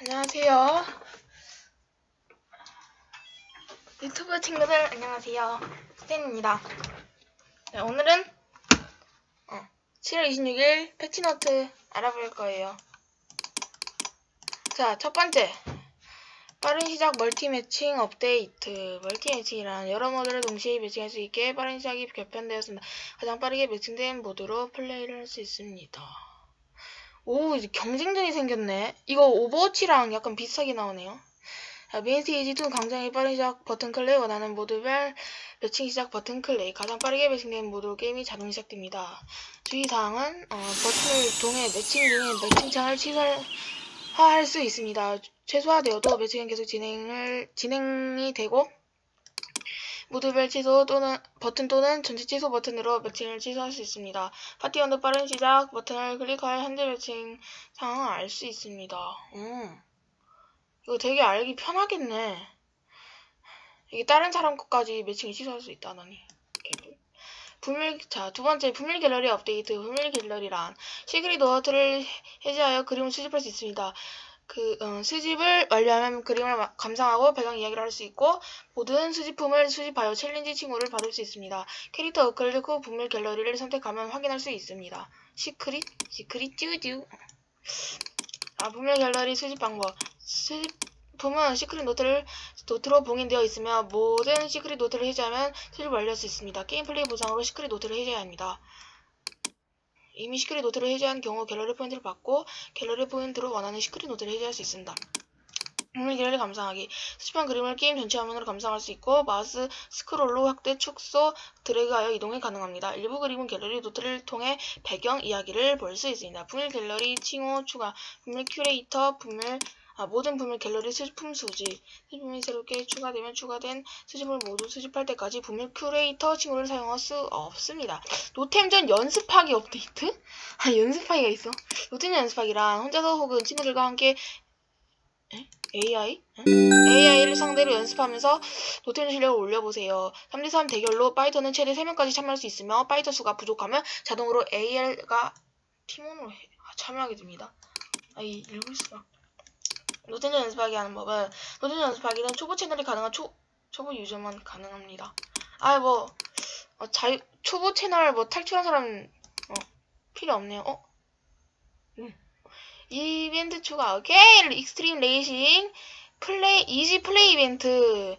안녕하세요. 유튜브 친구들 안녕하세요. 스탠입니다. 네, 오늘은 어, 7월 26일 패치노트 알아볼 거예요. 자, 첫 번째. 빠른 시작 멀티 매칭 업데이트. 멀티 매칭이란 여러 모드를 동시에 매칭할 수 있게 빠른 시작이 개편되었습니다. 가장 빠르게 매칭된 모드로 플레이를 할 수 있습니다. 오, 이제 경쟁전이 생겼네. 이거 오버워치랑 약간 비슷하게 나오네요. 자, 메인 스테이지 2 강장의 빠른 시작 버튼 클릭 원하는 모드별 매칭 시작 버튼 클릭 가장 빠르게 매칭된 모드로 게임이 자동 시작됩니다. 주의사항은 어, 버튼을 통해 매칭 중에 매칭창을 취소할 수 있습니다. 최소화되어도 매칭은 계속 진행을 진행이 되고 모드별 취소 또는 버튼 또는 전체 취소 버튼으로 매칭을 취소할 수 있습니다. 파티원도 빠른 시작 버튼을 클릭하여 현재 매칭 상황을 알 수 있습니다. 음. 이거 되게 알기 편하겠네. 이게 다른 사람 것까지 매칭을 취소할 수 있다더니. 불밀, 자, 두 번째, 불밀 갤러리 업데이트. 불밀 갤러리란 시그릿 노트를 해제하여 그림을 수집할 수 있습니다. 그, 어, 수집을 완료하면 그림을 마- 감상하고 배경 이야기를 할 수 있고, 모든 수집품을 수집하여 챌린지 칭호를 받을 수 있습니다. 캐릭터 업그레이드 후 분밀 갤러리를 선택하면 확인할 수 있습니다. 시크릿? 시크릿 듀듀. 아, 분밀 갤러리 수집 방법. 수집품은 시크릿 노트를 노트로 봉인되어 있으며 모든 시크릿 노트를 해제하면 수집 완료할 수 있습니다. 게임 플레이 보상으로 시크릿 노트를 해제해야 합니다. 이미 시크릿 노트를 해제한 경우 갤러리 포인트를 받고 갤러리 포인트로 원하는 시크릿 노트를 해제할 수 있습니다. 분밀 갤러리 감상하기. 수집한 그림을 게임 전체 화면으로 감상할 수 있고 마우스 스크롤로 확대, 축소, 드래그하여 이동이 가능합니다. 일부 그림은 갤러리 노트를 통해 배경 이야기를 볼 수 있습니다. 분밀 갤러리 칭호 추가, 분밀 큐레이터, 분밀 아, 모든 분밀 갤러리 수집품 수집. 수집품이 새롭게 추가되면 추가된 수집을 모두 수집할 때까지 분밀 큐레이터 칭호를 사용할 수 없습니다. 노템전 연습하기 업데이트? 아, 연습하기가 있어. 노템전 연습하기란 혼자서 혹은 친구들과 함께 에? AI? AI를 상대로 연습하면서 노템 실력을 올려보세요. 3대3 대결로 파이터는 최대 3명까지 참여할 수 있으며 파이터 수가 부족하면 자동으로 AI가 팀원으로 참여하게 됩니다. 아, 이 읽을 수가. 노템전 연습하기 하는 법은 노템전 연습하기는 초보 채널이 가능한 초, 초보 유저만 가능합니다. 아, 뭐, 어, 자유, 초보 채널 뭐 탈출한 사람, 어, 필요 없네요. 어? 음. 이벤트 추가. 오케이! 익스트림 레이싱. 플레이, 이지 플레이 이벤트.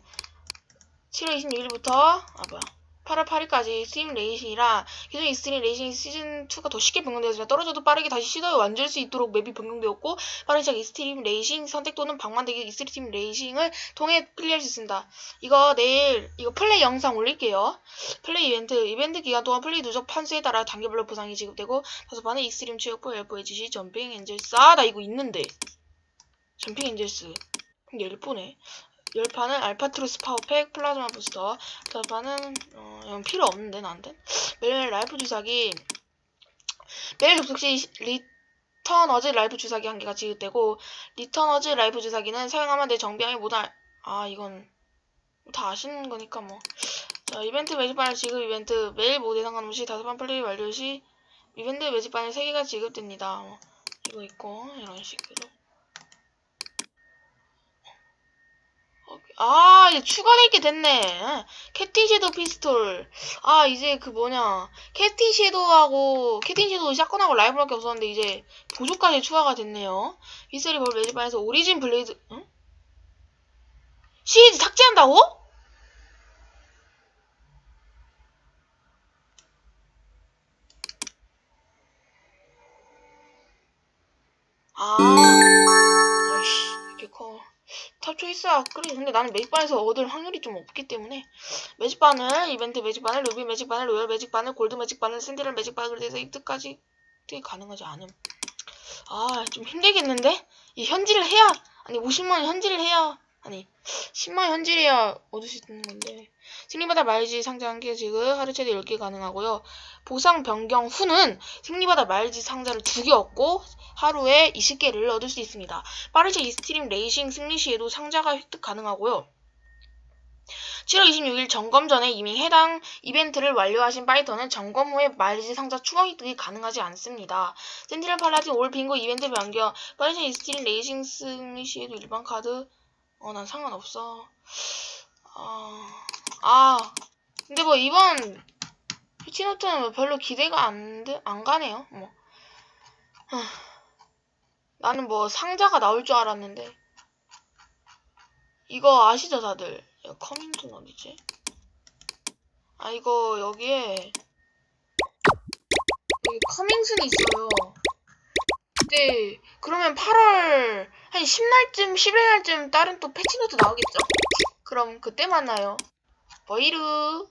7월 26일부터, 아, 뭐야. 8월 8일까지 스트림 레이싱이라 기존 익스트림 레이싱 시즌2가 더 쉽게 변경되었으며 떨어져도 빠르게 다시 시도에 완주할 수 있도록 맵이 변경되었고 빠른 시작 익스트림 레이싱 선택 또는 방만대기 익스트림 레이싱을 통해 플레이할 수 있습니다. 이거 내일 이거 플레이 영상 올릴게요. 플레이 이벤트 이벤트 기간 동안 플레이 누적 판수에 따라 단계별로 보상이 지급되고 다섯 번의 익스트림 취업부 엘보 에지시 점핑 엔젤스 아나 이거 있는데 점핑 엔젤스 그럼 열 보네 열 판은 알파트루스 파워팩 플라즈마 부스터. 다섯 판은 어 이건 필요 없는데 나한테. 매일 라이프 주사기. 매일 접속 시 리턴어즈 라이프 주사기 한 개가 지급되고 리턴어즈 라이프 주사기는 사용하면 내 정비함이 모두 알... 아 이건 다 아시는 거니까 뭐. 자, 이벤트 매직반을 지급 이벤트 매일 모두 상관없이 다섯 판 플레이 완료 시 이벤트 매직반이 3개가 지급됩니다. 어, 이거 있고 이런 식으로 어, 아 이제 추가될 게 됐네. 캡틴 섀도우 피스톨. 아 이제 그 뭐냐 캡틴 섀도우하고 캡틴 섀도우 샷건하고 라이브밖에 없었는데 이제 보조까지 추가가 됐네요. 히스리 볼 매직반에서 오리진 블레이드 응? 시리즈 삭제한다고? 아, 4초 있어야 그래. 근데 나는 매직반에서 얻을 확률이 좀 없기 때문에. 매직반을 이벤트 매직반을 루비 매직반을 로열 매직반을 골드 매직반을 샌드럴 매직반을 해서 이득까지 되게 가능하지 않음. 아 좀 힘들겠는데? 이 현질을 해야 아니 50만원 현질을 해야 아니 10만원 현질해야 얻을 수 있는 건데. 승리바다 말지 상자 한개 지금 하루 최대 10개 가능하고요. 보상 변경 후는 승리바다 말지 상자를 두개 얻고 하루에 20개를 얻을 수 있습니다. 빠르게 이스트림 레이싱 승리 시에도 상자가 획득 가능하고요. 7월 26일 점검 전에 이미 해당 이벤트를 완료하신 파이터는 점검 후에 말지 상자 추가 획득이 가능하지 않습니다. 센티널 팔라딘 올 빙고 이벤트 변경, 파이션 이스틸 레이싱 승리 시에도 일반 카드, 어, 난 상관없어. 아, 아, 근데 뭐 이번 피치노트는 뭐 별로 기대가 안, 돼- 안 가네요. 뭐. 하, 나는 뭐 상자가 나올 줄 알았는데. 이거 아시죠, 다들? 커밍존 어디지? 아, 이거 여기에 여기 커밍순이 있어요. 네, 그러면 8월 한 10날쯤, 11날쯤 다른 또 패치노트 나오겠죠? 그럼 그때 만나요. 버이루.